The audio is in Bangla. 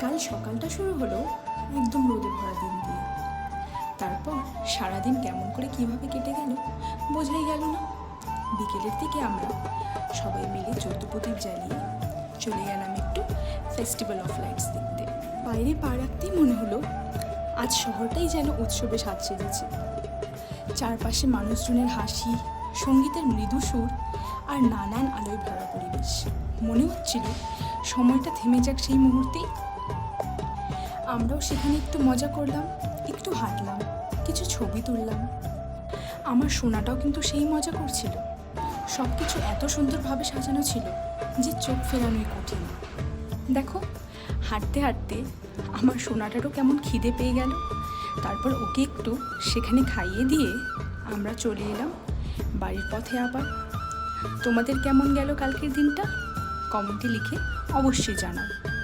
কাল সকালটা শুরু হলো একদম রোদে ভরা দিন দিয়ে। তারপর সারাদিন কেমন করে কীভাবে কেটে গেল বোঝাই গেল না। বিকেলের দিকে আমরা সবাই মিলে চোদ্দ প্রদীপ জ্বালিয়ে চলে গেলাম একটু ফেস্টিভ্যাল অফ লাইটস দেখতে। বাইরে পা রাখতেই মনে হলো আজ শহরটাই যেন উৎসবে সাজ সেজেছে চারপাশে মানুষজনের হাসি, সঙ্গীতের মৃদু সুর আর নানান আলোয় ভরা পরিবেশ। মনে হচ্ছিল সময়টা থেমে যাক সেই মুহূর্তেই। আমরাও সেখানে একটু মজা করলাম, একটু হাঁটলাম, কিছু ছবি তুললাম। আমার সোনাটাও কিন্তু সেই মজা করছিল। সব কিছু এত সুন্দরভাবে সাজানো ছিল যে চোখ ফেরানোই কঠিন। দেখো, হাঁটতে হাঁটতে আমার সোনাটারও কেমন খিদে পেয়ে গেল। তারপর ওকে একটু সেখানে খাইয়ে দিয়ে আমরা চলে এলাম বাড়ির পথে আবার। তোমাদের কেমন গেল কালকের দিনটা? কমেন্টে লিখে অবশ্যই জানাও।